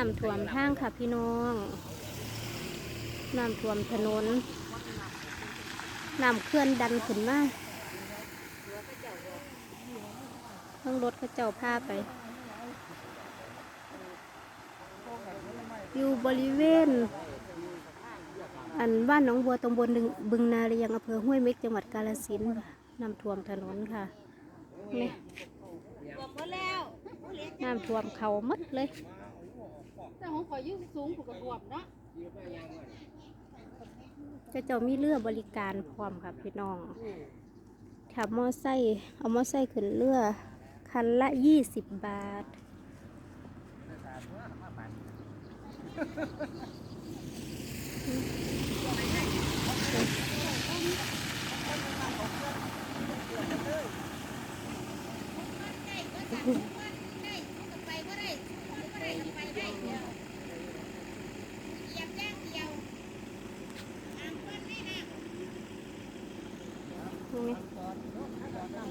น้ำท่วมทางค่ะพี่น้อง น้ำท่วมถนน น้ำเคลื่อนดันขึ้นมาทั้งรถเขาเจ้าพาไป อยู่บริเวณ อันบ้านหนองบัวตำบลบึงนาเรียงอำเภอห้วยเม็กจังหวัดกาฬสินธุ์ค่ะน้ำท่วมถนนค่ะนี่น้ำท่วมเขาหมดเลย แต่ของข่อยยืดสูงผูกกระกวบเนาะก็จะมีเรือบริการพร้อมค่ะพี่น้องขับมอไซค์เอามอไซค์ขึ้นเรือ คันละยี่สิบบาท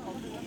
ตรงนี้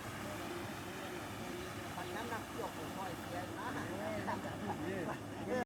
Yok, hayır.